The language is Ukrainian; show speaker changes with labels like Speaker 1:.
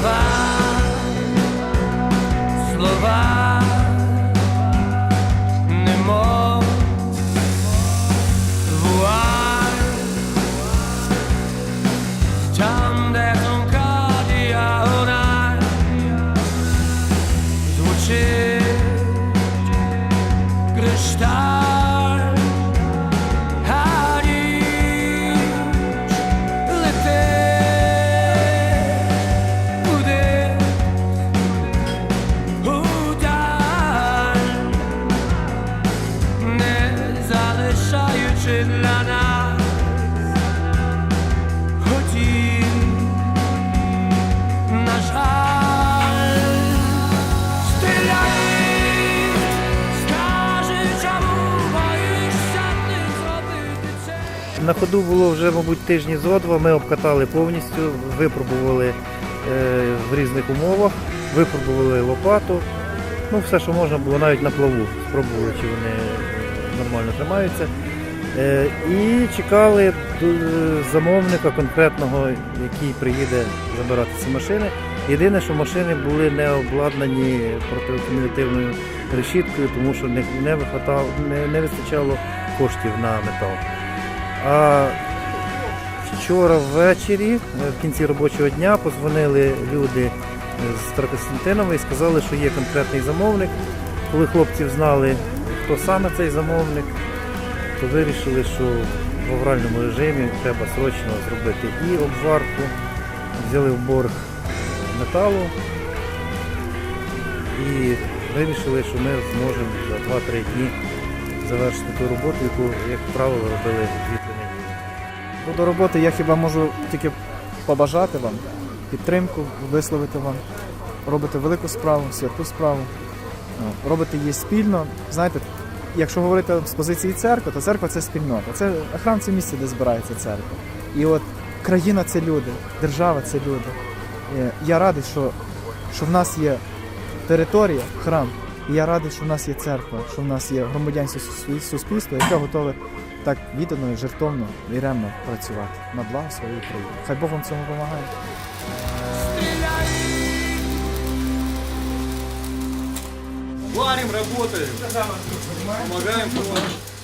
Speaker 1: слова, слова немов вуаль, там, де тонка діагональ звучить кришталь. Це.
Speaker 2: На ходу було вже, мабуть, тижні зо два. Ми обкатали повністю, випробували е, в різних умовах, випробували лопату. Ну, все, що можна було навіть на плаву. Спробували, чи вони е, нормально тримаються. Е, І чекали замовника конкретного, який приїде забирати ці машини. Єдине, що машини були не обладнані протикумулятивною решіткою, тому що не, не, не, не вистачало коштів на метал. А вчора ввечері, е, в кінці робочого дня, позвонили люди з Старокостянтинова і сказали, що є конкретний замовник. Коли хлопці знали, хто саме цей замовник, то вирішили, що в авральному режимі треба срочно зробити і обварку, взяли в борг металу і вирішили, що ми зможемо за 2-3 дні завершити ту роботу, яку, як правило, робили дві неділі.
Speaker 3: Ну, До роботи я хіба можу тільки побажати вам, підтримку висловити вам. Робите велику справу, святу справу. Робите її спільно. Знаєте, якщо говорити з позиції церкви, то церква це спільнота. Це храм це місце, де збирається церква. І от країна це люди, держава це люди. Е, Я радий, що, що в нас є територія, храм. І я радий, що в нас є церква, що в нас є громадянське суспільство, яке готове так віддано, жертовно і ремно працювати на благо своєї країни. Хай Бог вам цьому допомагає.
Speaker 4: Варим, работаем.
Speaker 2: Помогаем,
Speaker 4: помогаем.